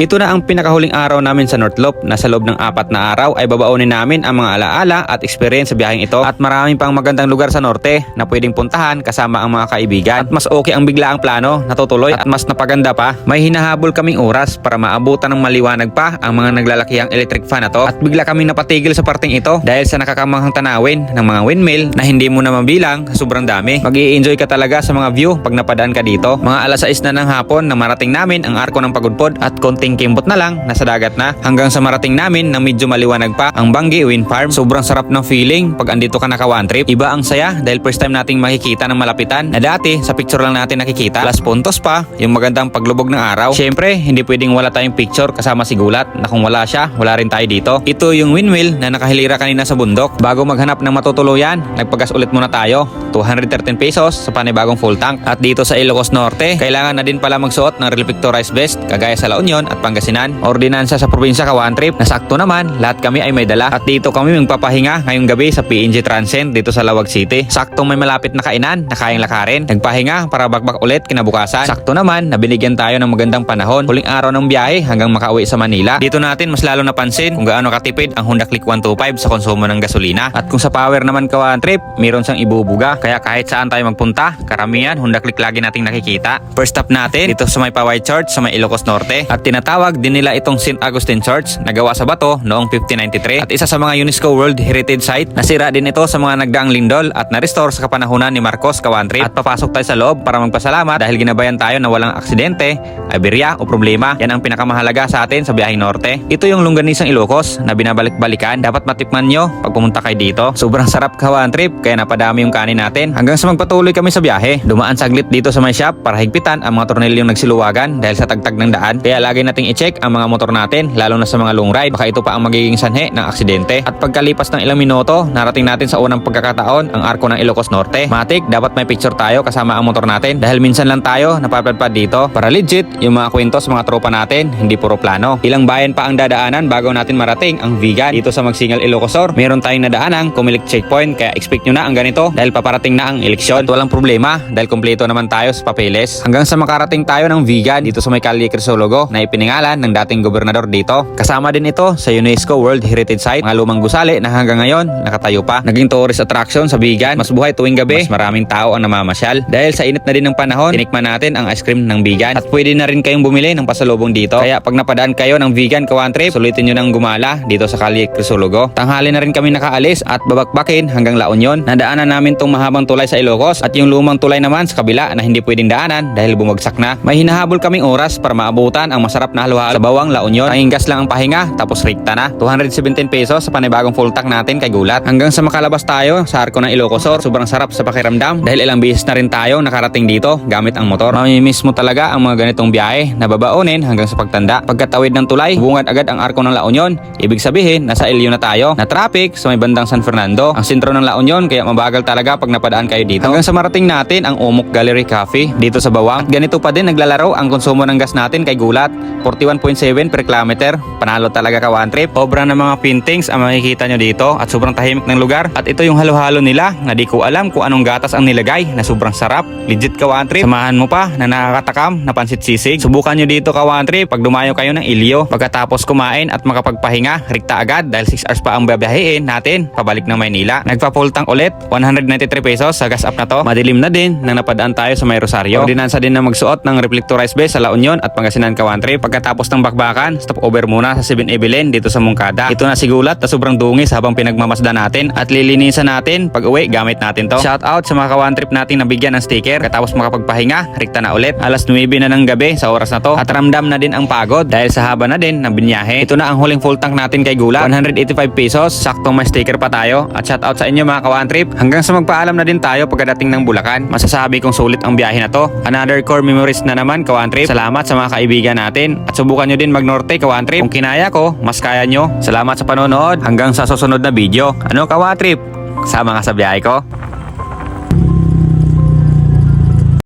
Ito na ang pinakahuling araw namin sa Northlop na sa loob ng apat na araw ay babaunin namin ang mga alaala at experience sa biyaheng ito at maraming pang magandang lugar sa norte na pwedeng puntahan kasama ang mga kaibigan. At mas okay ang biglaang plano, natutuloy at mas napaganda pa. May hinahabol kaming oras para maabutan ng maliwanag pa ang mga naglalakihang electric fan na to at bigla kaming napatigil sa parting ito dahil sa nakakamanghang tanawin ng mga windmill na hindi mo na mabilang sobrang dami. mag enjoy ka talaga sa mga view pag napadaan ka dito. Mga alas 6 na ng hapon na marating namin ang arko ng pagudpod at konting kimbot na lang nasa dagat na hanggang sa marating namin na medyo maliwanag pa ang Bangi Wind Farm. Sobrang sarap ng feeling pag andito ka naka one trip. Iba ang saya dahil first time nating makikita ng malapitan na dati sa picture lang natin nakikita. Plus puntos pa yung magandang paglubog ng araw. Syempre, hindi pwedeng wala tayong picture kasama si Gulat na kung wala siya, wala rin tayo dito. Ito yung windmill na nakahilira kanina sa bundok. Bago maghanap ng matutuluyan, nagpagas ulit muna tayo. 213 pesos sa panibagong full tank. At dito sa Ilocos Norte, kailangan na din pala magsuot ng reflectorized vest kagaya sa La Union at Pangasinan. Ordinansa sa probinsya ka one trip. Nasakto naman, lahat kami ay may dala. At dito kami magpapahinga ngayong gabi sa PNG Transcend dito sa Lawag City. Saktong may malapit na kainan na kayang lakarin. Nagpahinga para bakbak ulit kinabukasan. Sakto naman na binigyan tayo ng magandang panahon. Huling araw ng biyahe hanggang makauwi sa Manila. Dito natin mas lalo napansin kung gaano katipid ang Honda Click 125 sa konsumo ng gasolina. At kung sa power naman ka one trip, meron siyang ibubuga. Kaya kahit saan tayo magpunta, karamihan Honda Click lagi nating nakikita. First stop natin dito sa may Paway Church sa may Ilocos Norte. At tinatawag din nila itong St. Augustine Church na gawa sa bato noong 1593 at isa sa mga UNESCO World Heritage Site. Nasira din ito sa mga nagdaang lindol at na-restore sa kapanahunan ni Marcos Kawantrip. At papasok tayo sa loob para magpasalamat dahil ginabayan tayo na walang aksidente, aberya o problema. Yan ang pinakamahalaga sa atin sa biyaheng norte. Ito yung longganisang Ilocos na binabalik-balikan. Dapat matikman nyo pag pumunta kayo dito. Sobrang sarap kawantrip kaya napadami yung kanin natin. Hanggang sa magpatuloy kami sa biyahe. Dumaan saglit dito sa may shop para higpitan ang mga tornilyong nagsiluwagan dahil sa tagtag ng daan. Kaya lagi nating i-check ang mga motor natin lalo na sa mga long ride. Baka ito pa ang magiging sanhe ng aksidente. At pagkalipas ng ilang minuto, narating natin sa unang pagkakataon ang arko ng Ilocos Norte. Matik, dapat may picture tayo kasama ang motor natin dahil minsan lang tayo napapadpad dito para legit yung mga kwento sa mga tropa natin, hindi puro plano. Ilang bayan pa ang dadaanan bago natin marating ang vegan dito sa Magsingal Ilocosor. Meron tayong nadaanan kumilik checkpoint kaya expect nyo na ang ganito dahil paparating na ang eleksyon. At walang problema dahil kumpleto naman tayo sa papeles. Hanggang sa makarating tayo ng vegan dito sa may Kali Crisologo na ipiningalan ng dating gobernador dito. Kasama din ito sa UNESCO World Heritage Site, mga lumang gusali na hanggang ngayon nakatayo pa. Naging tourist attraction sa vegan. Mas buhay tuwing gabi, mas maraming tao ang namamasyal. Dahil sa init na din ng panahon, tinikman natin ang ice cream ng vegan. At pwede na rin kayong bumili ng pasalubong dito. Kaya pag napadaan kayo ng vegan kawan trip, sulitin nyo ng gumala dito sa Kali Crisologo. Tanghali na rin kami nakaalis at babakbakin hanggang La Union. Nadaanan namin tong mahabang tulay sa Ilocos at yung lumang tulay naman sa kabila na hindi pwedeng daanan dahil bumagsak na. May hinahabol kaming oras para maabutan ang masarap na halo-halo sa bawang La Union. Tanging gas lang ang pahinga tapos rikta na. 217 pesos sa panibagong full tank natin kay Gulat. Hanggang sa makalabas tayo sa arko ng Ilocosor, sobrang sarap sa pakiramdam dahil ilang beses na rin tayo nakarating dito gamit ang motor. Mamimiss mo talaga ang mga ganitong biyahe na babaunin hanggang sa pagtanda. Pagkatawid ng tulay, bungad agad ang arko ng La Union. Ibig sabihin, nasa Elio na tayo. Na traffic sa may bandang San Fernando. Ang sentro ng La Union kaya mabagal talaga pag napadaan kayo dito. Hanggang sa marating natin ang Umok Gallery Cafe dito sa Bawang. At ganito pa din naglalaro ang konsumo ng gas natin kay Gulat. 41.7 per kilometer. Panalo talaga ka one trip. Obra ng mga paintings ang makikita nyo dito at sobrang tahimik ng lugar. At ito yung halo-halo nila na di ko alam kung anong gatas ang nilagay na sobrang sarap. Legit ka one trip. Samahan mo pa na nakakatakam na pansit sisig. Subukan nyo dito ka one trip pag dumayo kayo ng Ilio. Pagkatapos kumain at makapagpahinga, rikta agad dahil 6 hours pa ang babiyahiin natin pabalik ng Maynila. Nagpa-full tank ulit, 193 pesos sa gas up na to. Madilim na din nang napadaan tayo sa may Rosario. Ordinansa din na magsuot ng reflectorized vest sa La Union at Pangasinan ka one trip. Pagkatapos ng bakbakan, stop over muna sa 7-Eleven dito sa Mungkada. Ito na sigulat na sobrang dungis habang pinagmamasda natin at lilinisan natin pag uwi gamit natin to. Shout out sa mga ka-one trip nating nabigyan ng sticker katapos makapagpahinga, rikta na ulit. Alas 9 na ng gabi sa oras na to at ramdam na din ang pagod dahil sa haba na din ng binyahe. Ito na ang huling full tank natin kay Gulat, 185 pesos. Saktong may sticker pa tayo at shout out sa inyo mga ka-one trip. Hanggang sa magpaalam na din tayo pagkadating ng Bulacan. Masasabi kong sulit ang biyahe na to. Another core memories na naman ka-one trip. Salamat sa mga kaibigan natin at subukan nyo din mag-norte ka-one trip. Kung kinaya ko, mas kaya nyo. Salamat sa panonood. Hanggang sa susunod na video. Ano ka-one trip? Kasama ka sa biyahe ko?